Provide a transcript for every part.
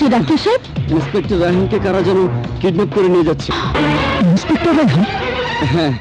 হচ্ছে ডাক্তার সাহেব? ইন্সপেক্টর রাহিমকে কারা যেন কিডন্যাপ করে নিয়ে যাচ্ছে। ইন্সপেক্টর রাহিন হ্যাঁ।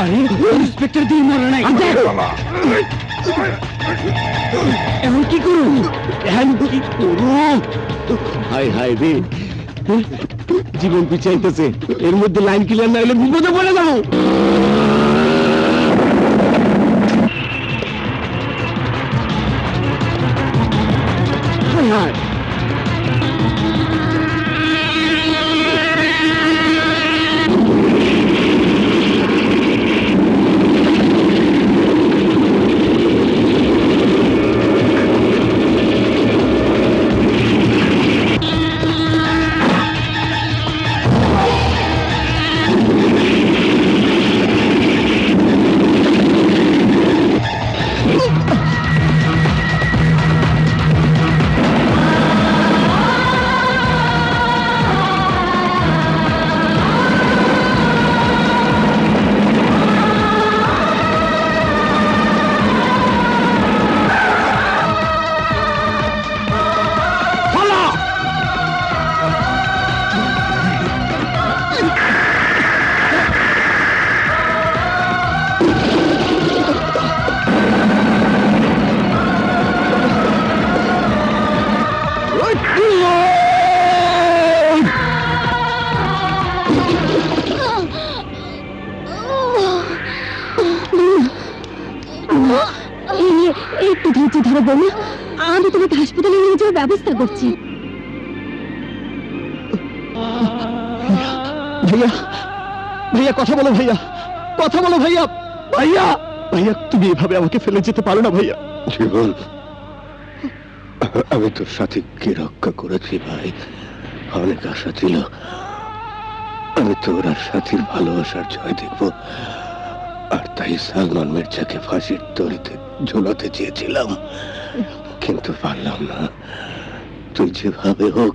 আরে ইন্সপেক্টর দিয়ে মরে নাই। এখন কি করুন এখন কি করুন হাই হাই রে। জীবন পিছাইতেছে। এর মধ্যে লাইন ক্লিয়ার না হলে বিপদে পড়ে যাব। ধৈর্য ধরো বৌমা আমি তোমাকে হাসপাতালে নিয়ে যাওয়ার ব্যবস্থা করছি। ভাইয়া ভাইয়া কথা বলো ভাইয়া কথা বলো ভাইয়া ভাইয়া ভাইয়া তুমি এভাবে আমাকে ফেলে যেতে পারো না ভাইয়া। জীবন আমি তোর সাথে সাথীকে রক্ষা করেছি ভাই। অনেক আশা ছিল। আমি তোর আর সাথীর ভালোবাসার জয় দেখব। আর তাই সালমান মির্জাকে ফাঁসির দড়িতে ঝোলাতে চেয়েছিলাম, কিন্তু পারলাম না। তুই যেভাবে হোক,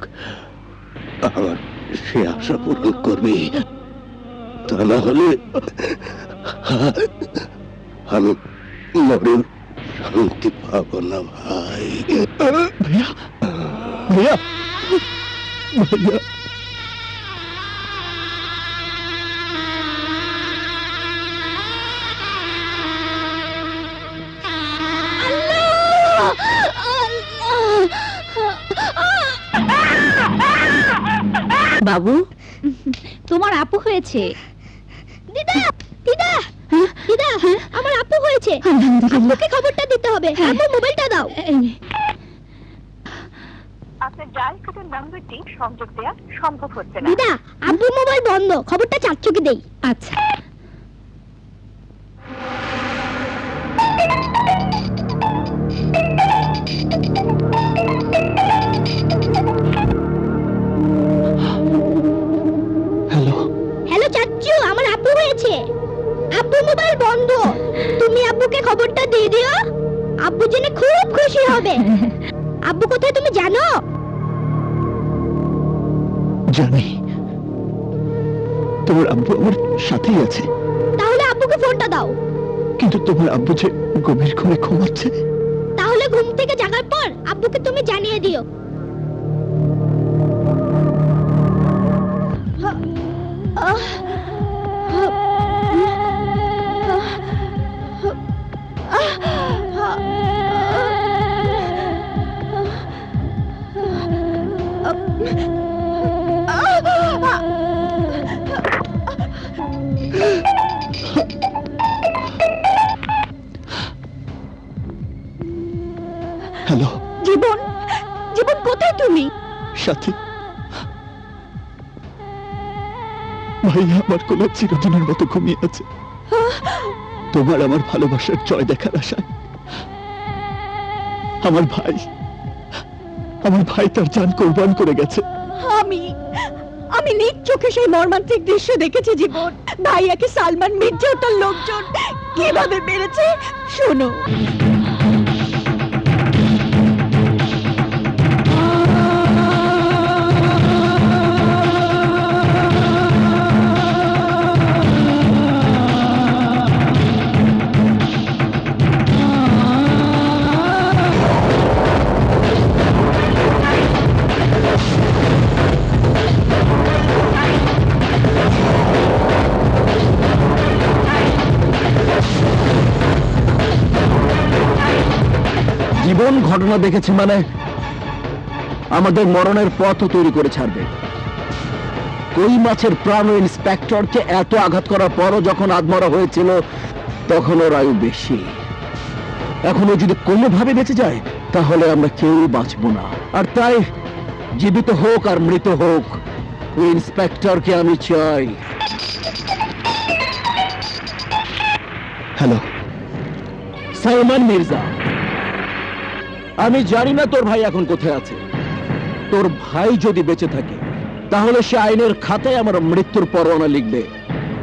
আমার সে আশা পূরণ করবি। তা না হলে আমি মরেও শান্তি পাবো না ভাই। ভাইয়া ভাইয়া ভাইয়া। বাবু? তোমার আপু হয়েছে। দিদা! দিদা! দিদা আমার আপু হয়েছে। আলহামদুলিল্লাহ আপুকে খবরটা দিতে হবে। আপু মোবাইলটা দাও। আপনার ডায়াল কার্ডের নাম্বারটি সংযোগ দেওয়া সম্ভব হচ্ছে না। দিদা মোবাইল বন্ধ। খবরটা চাচ্চুকে দেই। আচ্ছা। জানি তোমার আব্বু আমার সাথেই আছে। তাহলে আব্বুকে ফোনটা দাও। কিন্তু তোমার আব্বু যে গভীর ঘুমে ঘুমাচ্ছে? তাহলে ঘুম থেকে জাগার পর আব্বুকে তুমি জানিয়ে দিও। হ্যালো জীবন জীবন কোথায় তুমি? সাথী ভাই আমার কোলে চিরদিনের মতো ঘুমিয়ে আছে তোমার আমার ভালোবাসার জয় দেখার আশায়। আমার ভাই আমার ভাই তার জান কোরবান করে গেছে। আমি আমি নিজ চোখে সেই মর্মান্তিক দৃশ্য দেখেছি জীবন। ভাইয়াকে সালমান মির্জা তার লোকজন কীভাবে মেরেছে শোনো। জীবন ঘটনা দেখেছে মানে? আমাদের মরণের পথও তৈরি করে ছাড়বে। কই মাছের প্রাণ ইন্সপেক্টরকে এত আঘাত করার পরও যখন আদমরা হয়েছিল তখন ওর আয়ু বেশি। এখন যদি কোনোভাবে বেঁচে যায়, তাহলে আমরা কেউ বাঁচবো না। আর তাই, জীবিত হোক আর মৃত হোক, ওই ইন্সপেক্টরকে আমি চাই। হ্যালো। সাইমান মির্জা। আমি জানি না তোর ভাই এখন কোথায় আছে। তোর ভাই যদি বেঁচে থাকে, তাহলে সে আইনের খাতায় আমার মৃত্যুর পরোয়ানা লিখবে।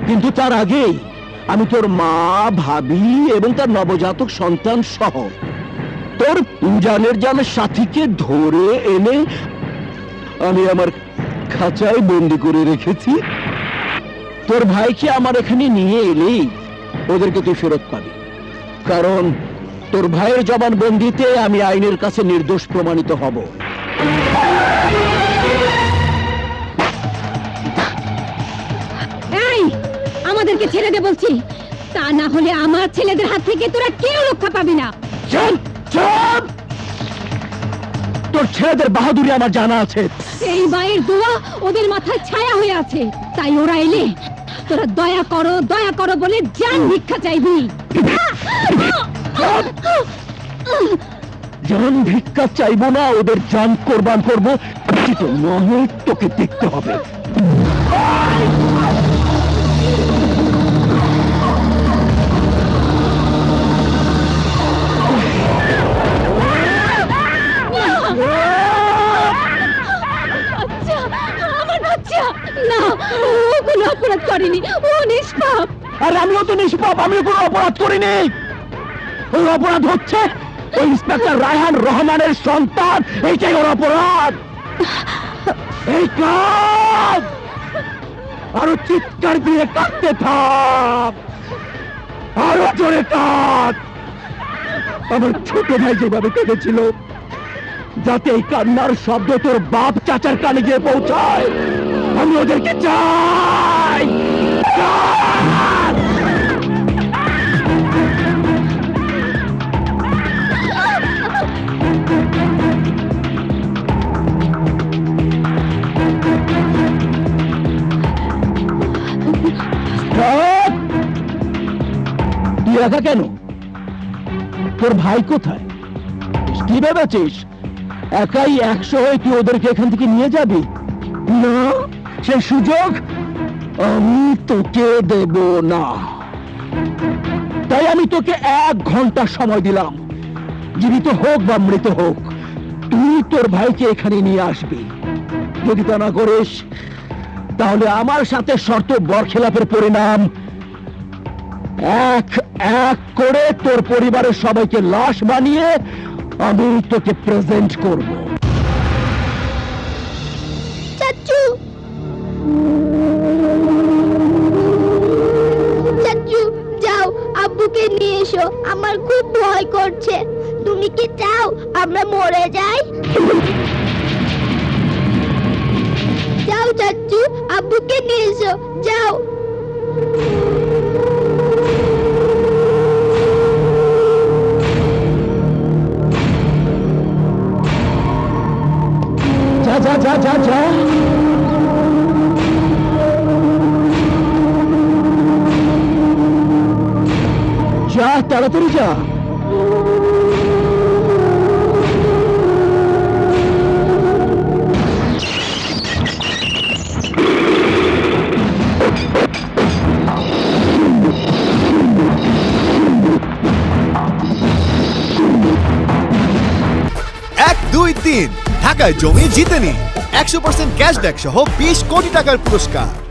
কিন্তু তার আগেই আমি তোর মা, ভাবি এবং তার নবজাতক সন্তান সহ তোর জানের সাথীকে ধরে এনে আমি আমার খাঁচায় বন্দি করে রেখেছি। তোর ভাইকে আমার এখানে নিয়ে এলেই ওদেরকে তুই ফেরত পাবি। কারণ তোর ভাইয়ের জবানবন্দিতে আমি আইনের কাছে নির্দোষ প্রমাণিত হব। আমাদেরকে ছেড়ে দে বলছি। তা না হলে আমার ছেলেদের হাত থেকে তোরা কেউ রক্ষা পাবি না। তোর ছেলেদের বাহাদুরি আমার জানা আছে। এই মায়ের দোয়া ওদের মাথায় ছায়া হয়ে আছে। তাই ওরা এলে তোরা দয়া করো দয়া করো বলে জান ভিক্ষা চাইবি। জান ভিক্ষা চাইব না ওদের জান কোরবান করব নহে তোকে দেখতে হবে। করেনি ও নিষ্পাপ। আর আমিও তো নিষ্পাপ আমিও কোনো অপরাধ করিনি। ওই অপরাধ হচ্ছে? ওই ইন্সপেক্টর রায়হান রহমানের সন্তান। এইটাই ওর অপরাধ। এই কাজ! আরও চিৎকার দিয়ে কাঁদতে থাক। আরও জোরে কাঁদ। আমার ছোট ভাই যেভাবে কেঁদেছিল, যাতে এই কান্নার শব্দ তোর বাপ চাচার কানে গিয়ে পৌঁছায়, আমি ওদেরকে চাই। একা কেন? তোর ভাই কোথায়? কি ভেবেছিস? একাই একশো হয়ে তুই ওদেরকে এখান থেকে নিয়ে যাবি? না, সেই সুযোগ আমি তোকে দেব না। তাই আমি তোকে এক ঘণ্টা সময় দিলাম। জীবিত হোক বা মৃত হোক, তুই তোর ভাইকে এখানে নিয়ে আসবি। যদি তা না করিস, তাহলে আমার সাথে শর্ত বরখেলাপের পরিণাম এক এক করে তোর পরিবারের সবাইকে লাশ বানিয়ে আমি তোকে প্রেজেন্ট করব। চাচু। চাচু, যাও, আব্বুকে নিয়ে এসো। আমার খুব ভয় করছে। তুমি কি চাও আমরা মরে যাই? যাও, চাচু, আব্বুকে নিয়ে এসো। যাও। যা যা যা। যা তাড়াতাড়ি যা। এক দুই তিন। ঢাকায় জমি জিতে নি। একশো পার্সেন্ট ক্যাশব্যাক সহ বিশ কোটি টাকার পুরস্কার।